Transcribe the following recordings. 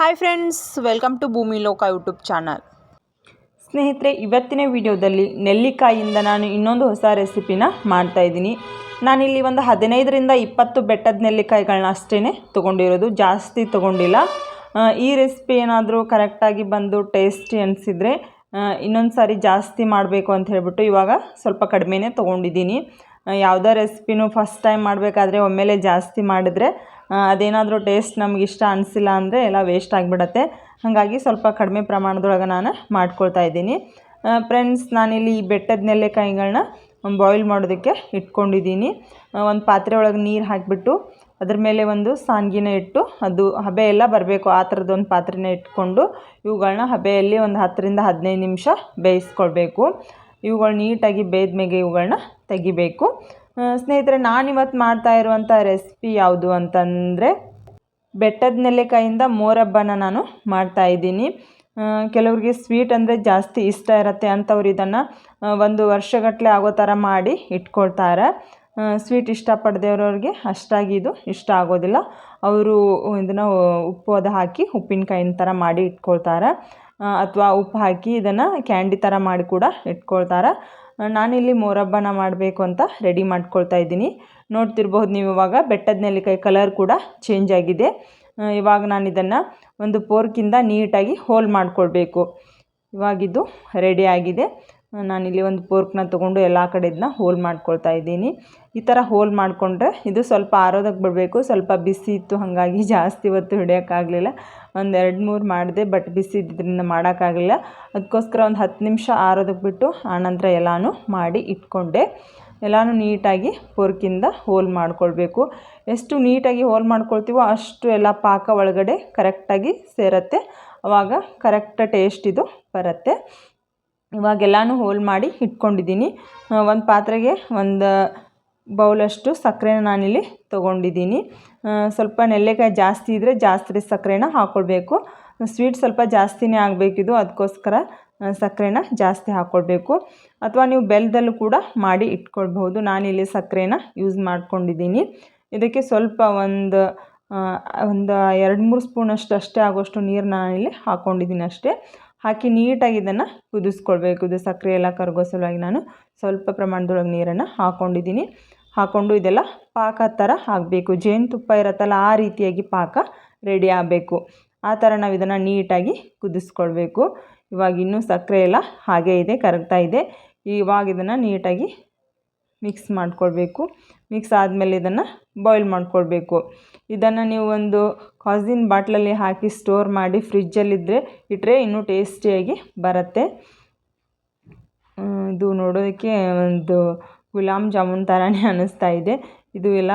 Hi friends welcome to ಭೂಮಿ ಲೋಕ YouTube channel ಸ್ನೇಹಿತರೆ, ಇವತ್ತಿನ ವಿಡಿಯೋದಲ್ಲಿ ನೆಲ್ಲಿಕಾಯಿಯಿಂದ ನಾನು ಇನ್ನೊಂದು ಹೊಸ ರೆಸಿಪಿನ ಮಾಡ್ತಾಯಿದ್ದೀನಿ ನಾನಿಲ್ಲಿ ಒಂದು ಹದಿನೈದರಿಂದ ಇಪ್ಪತ್ತು ಬೆಟ್ಟದ ನೆಲ್ಲಿಕಾಯಿಗಳನ್ನ ಅಷ್ಟೇ ತೊಗೊಂಡಿರೋದು, ಜಾಸ್ತಿ ತೊಗೊಂಡಿಲ್ಲ. ಈ ರೆಸಿಪಿ ಏನಾದರೂ ಕರೆಕ್ಟಾಗಿ ಬಂದು ಟೇಸ್ಟಿ ಅನಿಸಿದರೆ ಇನ್ನೊಂದು ಸಾರಿ ಜಾಸ್ತಿ ಮಾಡಬೇಕು ಅಂತ ಹೇಳಿಬಿಟ್ಟು ಇವಾಗ ಸ್ವಲ್ಪ ಕಡಿಮೆನೇ ತೊಗೊಂಡಿದ್ದೀನಿ. ಯಾವುದೋ ರೆಸಿಪಿನೂ ಫಸ್ಟ್ ಟೈಮ್ ಮಾಡಬೇಕಾದ್ರೆ ಒಮ್ಮೆಲೆ ಜಾಸ್ತಿ ಮಾಡಿದ್ರೆ ಅದೇನಾದರೂ ಟೇಸ್ಟ್ ನಮ್ಗೆ ಇಷ್ಟ ಅನಿಸಿಲ್ಲ ಅಂದರೆ ಎಲ್ಲ ವೇಸ್ಟ್ ಆಗಿಬಿಡತ್ತೆ. ಹಾಗಾಗಿ ಸ್ವಲ್ಪ ಕಡಿಮೆ ಪ್ರಮಾಣದೊಳಗೆ ನಾನು ಮಾಡ್ಕೊಳ್ತಾ ಇದ್ದೀನಿ. ಫ್ರೆಂಡ್ಸ್ ನಾನಿಲ್ಲಿ ಈ ಬೆಟ್ಟದ ನೆಲ್ಲೆಕಾಯಿಗಳನ್ನ ಬಾಯ್ಲ್ ಮಾಡೋದಕ್ಕೆ ಇಟ್ಕೊಂಡಿದ್ದೀನಿ. ಒಂದು ಪಾತ್ರೆ ಒಳಗೆ ನೀರು ಹಾಕಿಬಿಟ್ಟು ಅದ್ರ ಮೇಲೆ ಒಂದು ಸಾನ್ಗಿನ ಇಟ್ಟು ಅದು ಹಬೆ ಎಲ್ಲ ಬರಬೇಕು, ಆ ಥರದ್ದೊಂದು ಪಾತ್ರೆನ ಇಟ್ಕೊಂಡು ಇವುಗಳನ್ನ ಹಬೆಯಲ್ಲಿ ಒಂದು ಹತ್ತರಿಂದ ಹದಿನೈದು ನಿಮಿಷ ಬೇಯಿಸ್ಕೊಳ್ಬೇಕು. ಇವುಗಳು ನೀಟಾಗಿ ಬೇಯ್ದ್ಮೇಲೆ ಇವುಗಳನ್ನ ತೆಗಿಬೇಕು. ಸ್ನೇಹಿತರೆ, ನಾನಿವತ್ತು ಮಾಡ್ತಾ ಇರುವಂಥ ರೆಸಿಪಿ ಯಾವುದು ಅಂತಂದರೆ ಬೆಟ್ಟದ ನೆಲ್ಲಿಕಾಯಿಂದ ಮೋರಬ್ಬನ ನಾನು ಮಾಡ್ತಾ ಇದ್ದೀನಿ. ಕೆಲವರಿಗೆ ಸ್ವೀಟ್ ಅಂದರೆ ಜಾಸ್ತಿ ಇಷ್ಟ ಇರುತ್ತೆ ಅಂಥವ್ರು ಇದನ್ನು ಒಂದು ವರ್ಷಗಟ್ಟಲೆ ಆಗೋ ಥರ ಮಾಡಿ ಇಟ್ಕೊಳ್ತಾರೆ. ಸ್ವೀಟ್ ಇಷ್ಟಪಡದೇವ್ರವ್ರಿಗೆ ಅಷ್ಟಾಗಿ ಇದು ಇಷ್ಟ ಆಗೋದಿಲ್ಲ. ಅವರು ಇದನ್ನು ಉಪ್ಪು ಅದು ಹಾಕಿ ಉಪ್ಪಿನಕಾಯಿನ ಥರ ಮಾಡಿ ಇಟ್ಕೊಳ್ತಾರೆ. ಅಥವಾ ಉಪ್ಪು ಹಾಕಿ ಇದನ್ನು ಕ್ಯಾಂಡಿ ಥರ ಮಾಡಿ ಕೂಡ ಇಟ್ಕೊಳ್ತಾರೆ. ನಾನಿಲ್ಲಿ ಮೋರಬ್ಬನ ಮಾಡಬೇಕು ಅಂತ ರೆಡಿ ಮಾಡ್ಕೊಳ್ತಾ ಇದ್ದೀನಿ. ನೋಡ್ತಿರ್ಬೋದು ನೀವು ಇವಾಗ ಬೆಟ್ಟದ ನೆಲ್ಲಿಕಾಯಿ ಕಲರ್ ಕೂಡ ಚೇಂಜ್ ಆಗಿದೆ. ಇವಾಗ ನಾನು ಇದನ್ನು ಒಂದು ಪೋರ್ಕಿಂದ ನೀಟಾಗಿ ಹೋಲ್ ಮಾಡಿಕೊಳ್ಬೇಕು. ಇವಾಗಿದ್ದು ರೆಡಿ ಆಗಿದೆ. ನಾನಿಲ್ಲಿ ಒಂದು ಪೋರ್ಕ್ನ ತೊಗೊಂಡು ಎಲ್ಲ ಕಡೆ ಇದನ್ನ ಹೋಲ್ ಮಾಡ್ಕೊಳ್ತಾ ಇದ್ದೀನಿ. ಈ ಥರ ಹೋಲ್ ಮಾಡಿಕೊಂಡ್ರೆ ಇದು ಸ್ವಲ್ಪ ಆರೋದಕ್ಕೆ ಬಿಡಬೇಕು. ಸ್ವಲ್ಪ ಬಿಸಿ ಇತ್ತು, ಹಾಗಾಗಿ ಜಾಸ್ತಿ ಹೊತ್ತು ಹಿಡಿಯೋಕ್ಕಾಗಲಿಲ್ಲ. ಒಂದು ಎರಡು ಮೂರು ಮಾಡಿದೆ, ಬಟ್ ಬಿಸಿ ಇದ್ದಿದ್ದರಿಂದ ಮಾಡೋಕ್ಕಾಗಲಿಲ್ಲ. ಅದಕ್ಕೋಸ್ಕರ ಒಂದು ಹತ್ತು ನಿಮಿಷ ಆರೋದಕ್ಕೆ ಬಿಟ್ಟು ಆನಂತರ ಎಲ್ಲನೂ ಮಾಡಿ ಇಟ್ಕೊಂಡೆ. ಎಲ್ಲನೂ ನೀಟಾಗಿ ಪೊರ್ಕಿಂದ ಹೋಲ್ ಮಾಡ್ಕೊಳ್ಬೇಕು. ಎಷ್ಟು ನೀಟಾಗಿ ಹೋಲ್ ಮಾಡ್ಕೊಳ್ತೀವೋ ಅಷ್ಟು ಎಲ್ಲ ಪಾಕ ಒಳಗಡೆ ಕರೆಕ್ಟಾಗಿ ಸೇರತ್ತೆ. ಆವಾಗ ಕರೆಕ್ಟ್ ಟೇಸ್ಟ್ ಇದು ಬರುತ್ತೆ. ಇವಾಗೆಲ್ಲನೂ ಹೋಲ್ ಮಾಡಿ ಇಟ್ಕೊಂಡಿದ್ದೀನಿ. ಒಂದು ಪಾತ್ರೆಗೆ ಒಂದು ಬೌಲಷ್ಟು ಸಕ್ಕರೆನ ನಾನಿಲ್ಲಿ ತೊಗೊಂಡಿದ್ದೀನಿ. ಸ್ವಲ್ಪ ನೆಲ್ಲೆಕಾಯಿ ಜಾಸ್ತಿ ಇದ್ದರೆ ಜಾಸ್ತಿ ಸಕ್ಕರೆನ ಹಾಕ್ಕೊಳ್ಬೇಕು ಸ್ವೀಟ್ ಸ್ವಲ್ಪ ಜಾಸ್ತಿನೇ ಆಗಬೇಕಿದು ಅದಕ್ಕೋಸ್ಕರ ಸಕ್ಕರೆನ ಜಾಸ್ತಿ ಹಾಕ್ಕೊಳ್ಬೇಕು ಅಥವಾ ನೀವು ಬೆಲ್ಲದಲ್ಲೂ ಕೂಡ ಮಾಡಿ ಇಟ್ಕೊಳ್ಬಹುದು. ನಾನಿಲ್ಲಿ ಸಕ್ಕರೆನ ಯೂಸ್ ಮಾಡ್ಕೊಂಡಿದ್ದೀನಿ. ಇದಕ್ಕೆ ಸ್ವಲ್ಪ ಒಂದು ಒಂದು ಎರಡು ಮೂರು ಸ್ಪೂನಷ್ಟು ಅಷ್ಟೇ ಆಗೋಷ್ಟು ನೀರು ನಾನಿಲ್ಲಿ ಹಾಕ್ಕೊಂಡಿದ್ದೀನಿ ಅಷ್ಟೇ. ಹಾಕಿ ನೀಟಾಗಿ ಇದನ್ನು ಕುದಿಸ್ಕೊಳ್ಬೇಕು. ಇದು ಸಕ್ಕರೆ ಎಲ್ಲ ಕರಗೋ ಸಲುವಾಗಿ ನಾನು ಸ್ವಲ್ಪ ಪ್ರಮಾಣದೊಳಗೆ ನೀರನ್ನು ಹಾಕ್ಕೊಂಡಿದ್ದೀನಿ ಹಾಕ್ಕೊಂಡು ಇದೆಲ್ಲ ಪಾಕ ಥರ ಆಗಬೇಕು. ಜೇನುತುಪ್ಪ ಇರುತ್ತಲ್ಲ ಆ ರೀತಿಯಾಗಿ ಪಾಕ ರೆಡಿ ಆಗಬೇಕು. ಆ ಥರ ನಾವು ಇದನ್ನು ನೀಟಾಗಿ ಕುದಿಸ್ಕೊಳ್ಬೇಕು. ಇವಾಗ ಇನ್ನೂ ಸಕ್ಕರೆ ಎಲ್ಲ ಹಾಗೇ ಇದೆ, ಕರಗ್ತಾ ಇದೆ. ಇವಾಗ ಇದನ್ನು ನೀಟಾಗಿ ಮಿಕ್ಸ್ ಮಾಡ್ಕೊಳ್ಬೇಕು. ಮಿಕ್ಸ್ ಆದಮೇಲೆ ಇದನ್ನು ಬಾಯ್ಲ್ ಮಾಡ್ಕೊಳ್ಬೇಕು. ಇದನ್ನು ನೀವು ಒಂದು ಕಾಸಿನ್ ಬಾಟ್ಲಲ್ಲಿ ಹಾಕಿ ಸ್ಟೋರ್ ಮಾಡಿ ಫ್ರಿಜ್ಜಲ್ಲಿದ್ದರೆ ಇಟ್ಟರೆ ಇನ್ನೂ ಟೇಸ್ಟಿಯಾಗಿ ಬರುತ್ತೆ. ಇದು ನೋಡೋದಕ್ಕೆ ಒಂದು ಗುಲಾಬ್ ಜಾಮೂನ್ ಥರನೇ ಅನ್ನಿಸ್ತಾ ಇದೆ. ಇದು ಎಲ್ಲ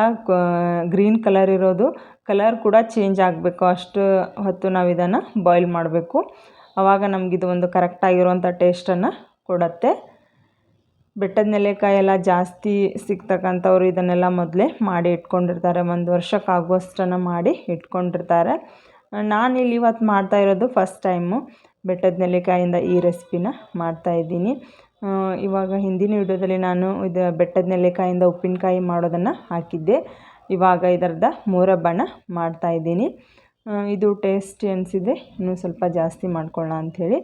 ಗ್ರೀನ್ ಕಲರ್ ಇರೋದು. ಕಲರ್ ಕೂಡ ಚೇಂಜ್ ಆಗಬೇಕು. ಅಷ್ಟು ಹೊತ್ತು ನಾವು ಇದನ್ನು ಬಾಯ್ಲ್ ಮಾಡಬೇಕು. ಆವಾಗ ನಮಗಿದು ಒಂದು ಕರೆಕ್ಟಾಗಿರುವಂಥ ಟೇಸ್ಟನ್ನು ಕೊಡುತ್ತೆ. ಬೆಟ್ಟದ ನೆಲೆಕಾಯಿ ಎಲ್ಲ ಜಾಸ್ತಿ ಸಿಗ್ತಕ್ಕಂಥವ್ರು ಇದನ್ನೆಲ್ಲ ಮೊದಲೇ ಮಾಡಿ ಇಟ್ಕೊಂಡಿರ್ತಾರೆ. ಒಂದು ವರ್ಷಕ್ಕಾಗುವಷ್ಟನ್ನು ಮಾಡಿ ಇಟ್ಕೊಂಡಿರ್ತಾರೆ. ನಾನಿಲ್ಲಿ ಇವತ್ತು ಮಾಡ್ತಾ ಇರೋದು ಫಸ್ಟ್ ಟೈಮು ಬೆಟ್ಟದ ನೆಲೆಕಾಯಿಂದ ಈ ರೆಸಿಪಿನ ಮಾಡ್ತಾಯಿದ್ದೀನಿ ಇವಾಗ ಹಿಂದಿನ ವಿಡಿಯೋದಲ್ಲಿ ನಾನು ಇದು ಬೆಟ್ಟದ ನೆಲೆಕಾಯಿಂದ ಉಪ್ಪಿನಕಾಯಿ ಮಾಡೋದನ್ನು ಹಾಕಿದ್ದೆ. ಇವಾಗ ಇದರದ ಮಾಡ್ತಾ ಮಾಡ್ತಾಯಿದ್ದೀನಿ ಇದು ಟೇಸ್ಟಿ ಅನಿಸಿದೆ ಇನ್ನೂ ಸ್ವಲ್ಪ ಜಾಸ್ತಿ ಮಾಡ್ಕೊಳ್ಳೋಣ ಅಂಥೇಳಿ.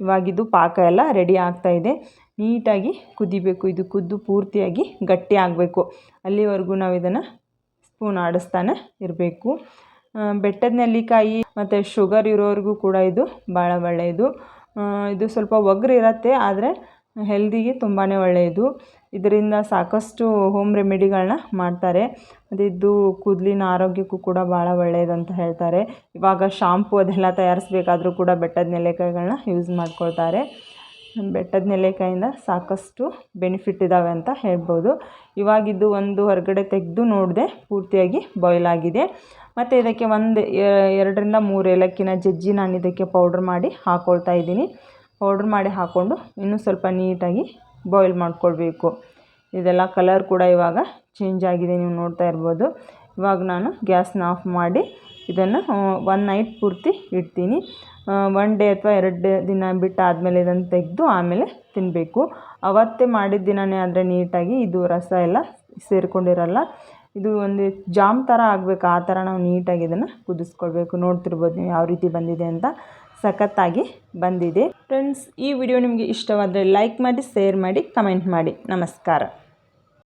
ಇವಾಗಿದು ಪಾಕ ಎಲ್ಲ ರೆಡಿ ಆಗ್ತಾ ಇದೆ. ನೀಟಾಗಿ ಕುದಿಬೇಕು. ಇದು ಕುದ್ದು ಪೂರ್ತಿಯಾಗಿ ಗಟ್ಟಿ ಆಗಬೇಕು. ಅಲ್ಲಿವರೆಗೂ ನಾವು ಇದನ್ನು ಸ್ಪೂನ್ ಆಡಿಸ್ತಾನೆ ಇರಬೇಕು. ಬೆಟ್ಟದ ನೆಲ್ಲಿಕಾಯಿ ಮತ್ತು ಶುಗರ್ ಇರೋರಿಗೂ ಕೂಡ ಇದು ಭಾಳ ಒಳ್ಳೆಯದು. ಇದು ಸ್ವಲ್ಪ ಒಗ್ರು ಇರುತ್ತೆ, ಆದರೆ ಹೆಲ್ದಿಗೆ ತುಂಬಾ ಒಳ್ಳೆಯದು. ಇದರಿಂದ ಸಾಕಷ್ಟು ಹೋಮ್ ರೆಮಿಡಿಗಳನ್ನ ಮಾಡ್ತಾರೆ. ಅದಿದ್ದು ಕೂದಲಿನ ಆರೋಗ್ಯಕ್ಕೂ ಕೂಡ ಭಾಳ ಒಳ್ಳೆಯದು ಅಂತ ಹೇಳ್ತಾರೆ. ಇವಾಗ ಶಾಂಪು ಅದೆಲ್ಲ ತಯಾರಿಸ್ಬೇಕಾದ್ರೂ ಕೂಡ ಬೆಟ್ಟದ ನೆಲ್ಲಿಕಾಯಿಗಳನ್ನ ಯೂಸ್ ಮಾಡ್ಕೊಳ್ತಾರೆ. ಬೆಟ್ಟದ ನೆಲೆಕಾಯಿಂದ ಸಾಕಷ್ಟು ಬೆನಿಫಿಟ್ ಇದ್ದಾವೆ ಅಂತ ಹೇಳ್ಬೋದು. ಇವಾಗಿದ್ದು ಒಂದು ಹೊರಗಡೆ ತೆಗೆದು ನೋಡಿದೆ ಪೂರ್ತಿಯಾಗಿ ಬಾಯ್ಲ್ ಆಗಿದೆ. ಮತ್ತು ಇದಕ್ಕೆ ಒಂದು ಎರಡರಿಂದ ಮೂರು ಏಲಕ್ಕಿನ ಜಜ್ಜಿ ನಾನು ಇದಕ್ಕೆ ಪೌಡ್ರ್ ಮಾಡಿ ಹಾಕ್ಕೊಳ್ತಾ ಇದ್ದೀನಿ. ಪೌಡ್ರ್ ಮಾಡಿ ಹಾಕ್ಕೊಂಡು ಇನ್ನೂ ಸ್ವಲ್ಪ ನೀಟಾಗಿ ಬಾಯ್ಲ್ ಮಾಡ್ಕೊಳ್ಬೇಕು. ಇದೆಲ್ಲ ಕಲರ್ ಕೂಡ ಇವಾಗ ಚೇಂಜ್ ಆಗಿದೆ, ನೀವು ನೋಡ್ತಾ ಇರ್ಬೋದು. ಇವಾಗ ನಾನು ಗ್ಯಾಸ್ನ ಆಫ್ ಮಾಡಿ ಇದನ್ನು ಒನ್ ನೈಟ್ ಪೂರ್ತಿ ಇಡ್ತೀನಿ. ಒನ್ ಡೇ ಅಥವಾ ಎರಡು ದಿನ ಬಿಟ್ಟು ಆದಮೇಲೆ ಇದನ್ನು ತೆಗೆದು ಆಮೇಲೆ ತಿನ್ನಬೇಕು ಅವತ್ತೇ ಮಾಡಿದ ದಿನವೇ ಆದರೆ ನೀಟಾಗಿ ಇದು ರಸ ಎಲ್ಲ ಸೇರಿಕೊಂಡಿರಲ್ಲ. ಇದು ಒಂದು ಜಾಮ್ ಥರ ಆಗಬೇಕು. ಆ ಥರ ನಾವು ನೀಟಾಗಿ ಇದನ್ನು ಕುದಿಸ್ಕೊಳ್ಬೇಕು. ನೋಡ್ತಿರ್ಬೋದು ನೀವು ಯಾವ ರೀತಿ ಬಂದಿದೆ ಅಂತ ಸಖತ್ತಾಗಿ ಬಂದಿದೆ. ಫ್ರೆಂಡ್ಸ್ ಈ ವಿಡಿಯೋ ನಿಮಗೆ ಇಷ್ಟವಾದರೆ ಲೈಕ್ ಮಾಡಿ ಶೇರ್ ಮಾಡಿ ಕಮೆಂಟ್ ಮಾಡಿ. ನಮಸ್ಕಾರ.